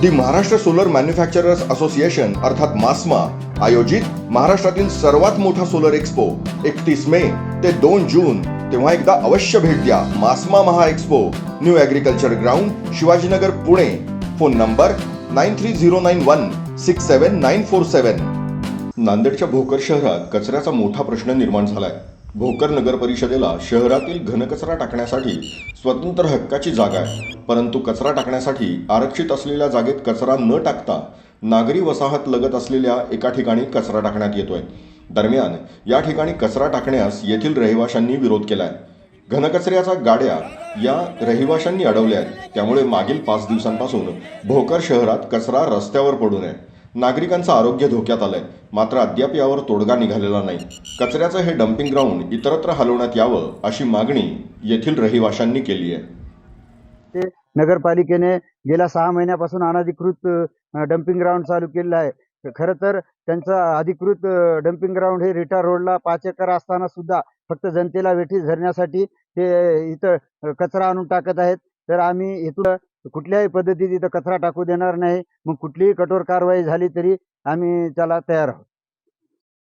The Maharashtra solar manufacturers association अर्थात मास्मा आयोजित महाराष्ट्रातील सर्वात मोठा सोलर एक्स्पो एकतीस मे ते दोन जून. तेव्हा एकदा अवश्य भेट द्या. MASMA Maha expo new agriculture ground Shivajinagar Pune. Phone number nine three zero nine one six seven nine four seven. नांदेडच्या भोकर शहरात कचऱ्याचा मोठा प्रश्न निर्माण झालाय. भोकर नगर परिषदेला शहरातील घनकचरा टाकण्यासाठी स्वतंत्र हक्काची जागा आहे. परंतु कचरा टाकण्यासाठी आरक्षित असलेल्या जागेत कचरा न टाकता नागरी वसाहत लगत असलेल्या एका ठिकाणी कचरा टाकण्यात येतोय. दरम्यान या ठिकाणी कचरा टाकण्यास येथील रहिवाशांनी विरोध केलाय. घनकचऱ्याच्या गाड्या या रहिवाशांनी अडवल्या आहेत. त्यामुळे मागील पाच दिवसांपासून भोकर शहरात कचरा रस्त्यावर पडून आहे नागरिकांचं आरोग्य धोक्यात आलंय. मात्र अद्याप यावर तोडगा निघालेला नाही. कचऱ्याचं हे डम्पिंग ग्राउंड इतरत्र हलवण्यात यावं अशी मागणी येथील रहिवाशांनी केली आहे. ते नगरपालिकेने गेल्या सहा महिन्यापासून अनधिकृत डम्पिंग ग्राउंड चालू केलेलं आहे. खरं तर त्यांचं अधिकृत डम्पिंग ग्राउंड हे रिटा रोडला पाच एकर असताना सुद्धा फक्त जनतेला वेठी धरण्यासाठी ते इथं कचरा आणून टाकत आहेत. तर आम्ही इथं कुठल्याही पद्धतीने तिथं कचरा टाकू देणार नाही. मग कुठलीही कठोर कारवाई झाली तरी आम्ही त्याला तयार आहोत.